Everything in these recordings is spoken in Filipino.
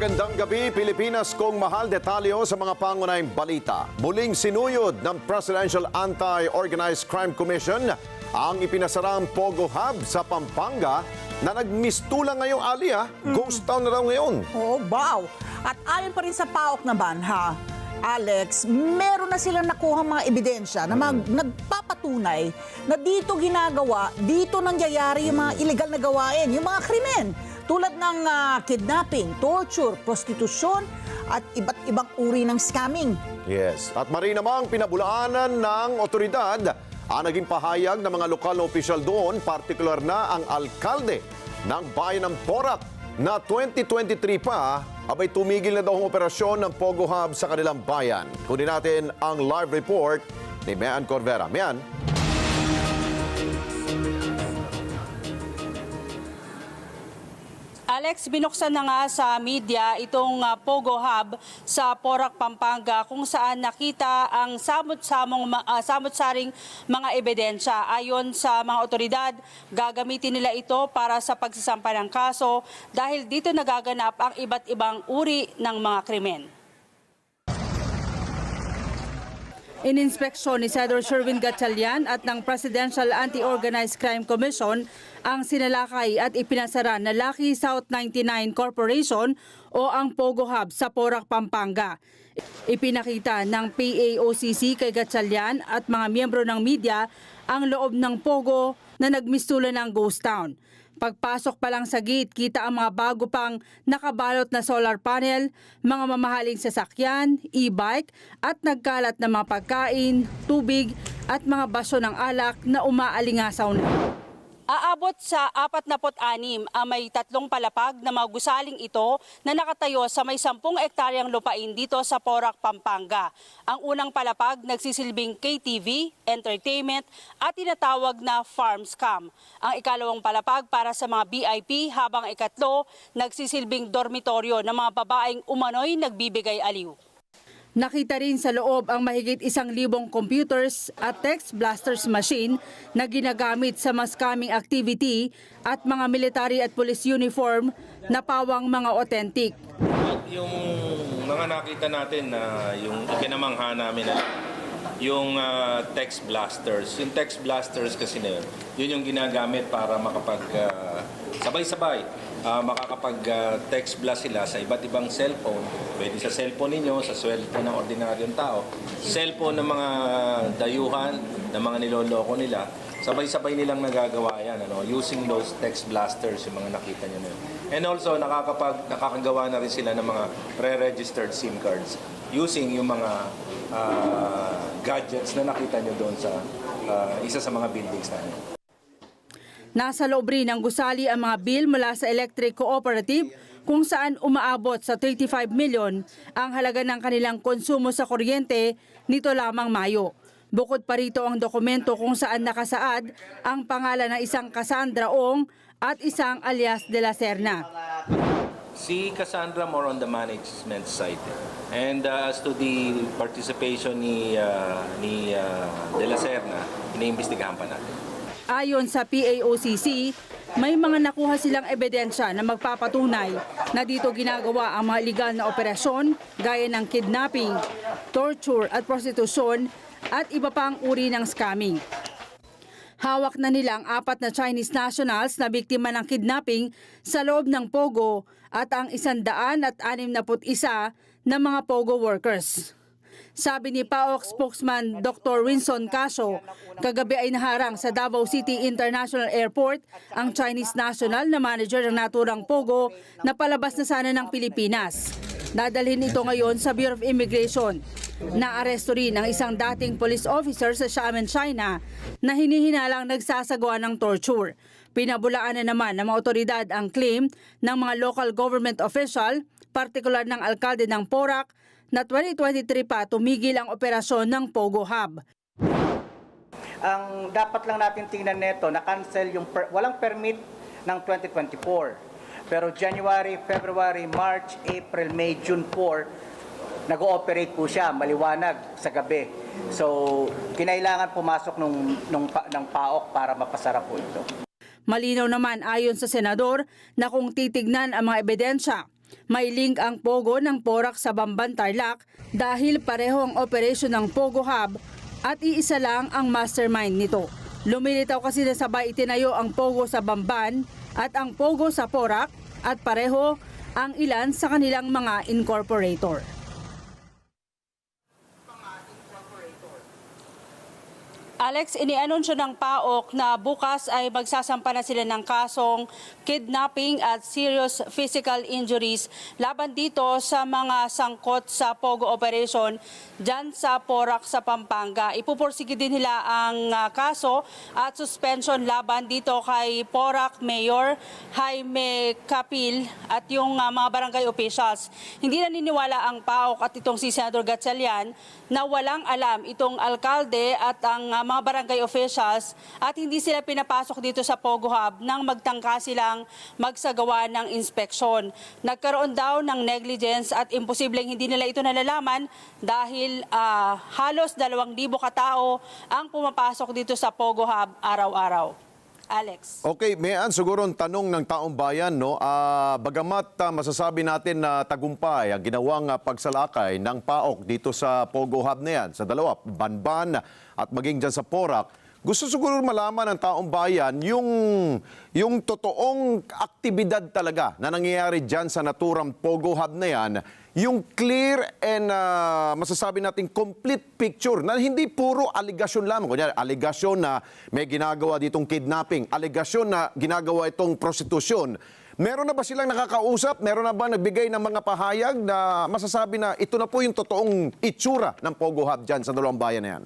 Magandang gabi, Pilipinas kong mahal detalyo sa mga pangunahing balita. Muling sinuyod ng Presidential Anti-Organized Crime Commission ang ipinasarang Pogo Hub sa Pampanga na nagmistulang ngayong alya. Ghost town na raw ngayon. Oh, wow! At ayon pa rin sa PAOK naman, ha, Alex, meron na silang nakuha mga ebidensya na mag, nagpapatunay na dito ginagawa, dito nangyayari yung mga illegal na gawain, yung mga krimen. Tulad ng ah, kidnapping, torture, prostitusyon, at iba't ibang uri ng scamming. Yes. At mari namang pinabulaanan ng otoridad ang naging pahayag ng mga lokal na opisyal doon, partikular na ang alkalde ng bayan ng Porac na 2023 pa abay tumigil na daw ang operasyon ng Pogo Hub sa kanilang bayan. Kunin natin ang live report ni Mean Corvera. Mean, Alex, binuksan na nga sa media itong ah, Pogo Hub sa Porac, Pampanga kung saan nakita ang samot-samong ah, samot-saring mga ebidensya. Ayon sa mga otoridad, gagamitin nila ito para sa pagsasampa ng kaso dahil dito nagaganap ang iba't ibang uri ng mga krimen. Ininspeksyon ni Senator Sherwin Gatchalian at ng Presidential Anti-Organized Crime Commission ang sinalakay at ipinasara na Lucky South 99 Corporation o ang Pogo Hub sa Porac, Pampanga. Ipinakita ng PAOCC kay Gatchalian at mga miyembro ng media ang loob ng Pogo na nagmistulan ng ghost town. Pagpasok pa lang sa gate, kita ang mga bago pang nakabalot na solar panel, mga mamahaling sasakyan, e-bike at nagkalat na mga pagkain, tubig at mga baso ng alak na umaalingasaw na. Aabot sa 46 ang may tatlong palapag na mga gusaling ito na nakatayo sa may 10 ektaryang lupain dito sa Porac, Pampanga. Ang unang palapag nagsisilbing KTV, entertainment at tinatawag na farm scam. Ang ikalawang palapag para sa mga VIP habang ikatlo nagsisilbing dormitoryo ng mga babaeng umano'y nagbibigay aliw. Nakita rin sa loob ang mahigit isang libong computers at text blasters machine na ginagamit sa mas scamming activity at mga military at police uniform na pawang mga authentic. Yung mga nakita natin na yung ikinamangha namin na yung ah, text blasters. Yung text blasters kasi na yun, yun yung ginagamit para makapag ah, sabay-sabay ah, makakapag ah, text blast sila sa iba't ibang cellphone. Pwede sa cellphone ninyo, sa cellphone ng ordinaryong tao, cellphone ng mga dayuhan, ng mga niloloko nila. Sabay-sabay nilang nagagawa yan, ano, using those text blasters, yung mga nakita nyo na. And also, nakakapag, nakakagawa na rin sila ng mga pre-registered SIM cards using yung mga ah, gadgets na nakita nyo doon sa ah, isa sa mga buildings namin. Nasa loob rin ng gusali ang mga bill mula sa Electric Cooperative kung saan umaabot sa 35 million ang halaga ng kanilang konsumo sa kuryente nito lamang Mayo. Bukod pa rito ang dokumento kung saan nakasaad ang pangalan ng isang Cassandra Ong at isang alias de la Serna. Si Cassandra more on the management side. And uh, as to the participation ni uh, ni uh, De La Serna, iniimbestigahan pa natin. Ayon sa PAOCC, may mga nakuha silang ebidensya na magpapatunay na dito ginagawa ang mga illegal na operasyon gaya ng kidnapping, torture at prostitusyon at iba pang uri ng scamming. Hawak na nila ang apat na Chinese nationals na biktima ng kidnapping sa loob ng Pogo at ang isandaan at anim na put isa na mga Pogo workers. Sabi ni PAOK spokesman Dr. Winson Caso, kagabi ay naharang sa Davao City International Airport ang Chinese national na manager ng naturang Pogo na palabas na sana ng Pilipinas. Dadalhin ito ngayon sa Bureau of Immigration. Naaresto rin ang isang dating police officer sa Xiamen, China na hinihinalang nagsasagawa ng torture. Pinabulaan na naman ng mga otoridad ang claim ng mga local government official, partikular ng alkalde ng Porac, na 2023 pa tumigil ang operasyon ng Pogo Hub. ang dapat lang natin tingnan neto na cancel yung per- walang permit ng 2024. Pero January, February, March, April, May, June 4, nag-ooperate po siya maliwanag sa gabi. So, kinailangan pumasok nung, nung, ng PAOK para mapasara po ito. Malinaw naman ayon sa senador na kung titignan ang mga ebidensya, May link ang Pogo ng Porak sa Bamban Tarlac dahil pareho ang operasyon ng Pogo Hub at iisa lang ang mastermind nito. Lumilitaw kasi na sabay itinayo ang Pogo sa Bamban at ang Pogo sa Porak at pareho ang ilan sa kanilang mga incorporator. Alex, inianunsyo ng PAOK na bukas ay magsasampa na sila ng kasong kidnapping at serious physical injuries laban dito sa mga sangkot sa Pogo operation dyan sa Porac sa Pampanga. Ipupursige din nila ang ah, kaso at suspension laban dito kay Porac Mayor Jaime Capil at yung ah, mga barangay officials. Hindi naniniwala ang PAOK at itong si Senador Gatchalian na walang alam itong alkalde at ang ah, mga barangay officials at hindi sila pinapasok dito sa Pogo Hub nang magtangka silang magsagawa ng inspeksyon. Nagkaroon daw ng negligence at imposibleng hindi nila ito nalalaman dahil ah, halos 2,000 katao ang pumapasok dito sa Pogo Hub araw-araw. Alex. Okay, Mayan, siguro ang tanong ng taong bayan, no? Ah, bagamat ah, masasabi natin na tagumpay ang ginawang ah, pagsalakay ng PAOK dito sa Pogo Hub na yan, sa dalawa, Banban at maging dyan sa Porac, gusto siguro malaman ng taong bayan yung, yung totoong aktibidad talaga na nangyayari dyan sa naturang Pogo Hub na yan, yung clear and ah, masasabi natin complete picture na hindi puro aligasyon lamang. Kunyari, aligasyon na may ginagawa ditong kidnapping, aligasyon na ginagawa itong prostitusyon. Meron na ba silang nakakausap? Meron na ba nagbigay ng mga pahayag na masasabi na ito na po yung totoong itsura ng Pogo Hub dyan sa dalawang bayan na yan?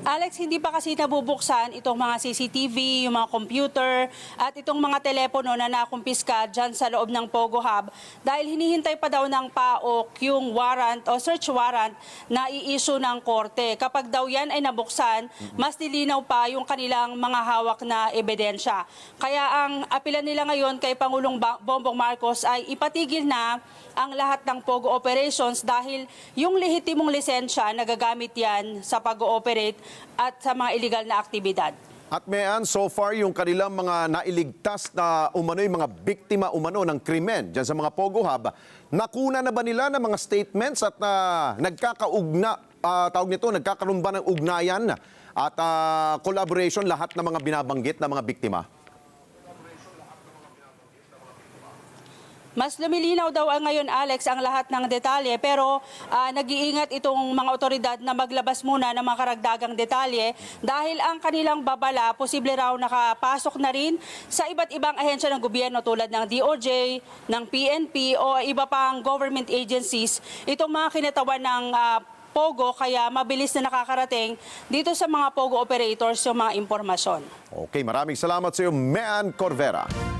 Alex, hindi pa kasi nabubuksan itong mga CCTV, yung mga computer, at itong mga telepono na nakumpiska dyan sa loob ng Pogo Hub dahil hinihintay pa daw ng PAOK yung warrant o search warrant na i-issue ng korte. Kapag daw yan ay nabuksan, mas nilinaw pa yung kanilang mga hawak na ebidensya. Kaya ang apilan nila ngayon kay Pangulong Bongbong Marcos ay ipatigil na ang lahat ng POGO operations dahil yung lehitimong lisensya nagagamit yan sa pag-ooperate at sa mga illegal na aktibidad. At Mayan, so far yung kanilang mga nailigtas na umano yung mga biktima umano ng krimen dyan sa mga Pogo Hub, nakuna na ba nila ng mga statements at ah, nagkakaugna, ah, tawag nito, nagkakaroon ba ng ugnayan at ah, collaboration lahat ng mga binabanggit na mga biktima? Mas lumilinaw daw ngayon, Alex, ang lahat ng detalye pero ah, nag-iingat itong mga otoridad na maglabas muna ng mga karagdagang detalye dahil ang kanilang babala posible raw nakapasok na rin sa iba't ibang ahensya ng gobyerno tulad ng DOJ, ng PNP o iba pang government agencies. Itong mga kinatawan ng ah, Pogo kaya mabilis na nakakarating dito sa mga Pogo operators yung mga impormasyon. Okay, maraming salamat sa iyo, Mean Corvera.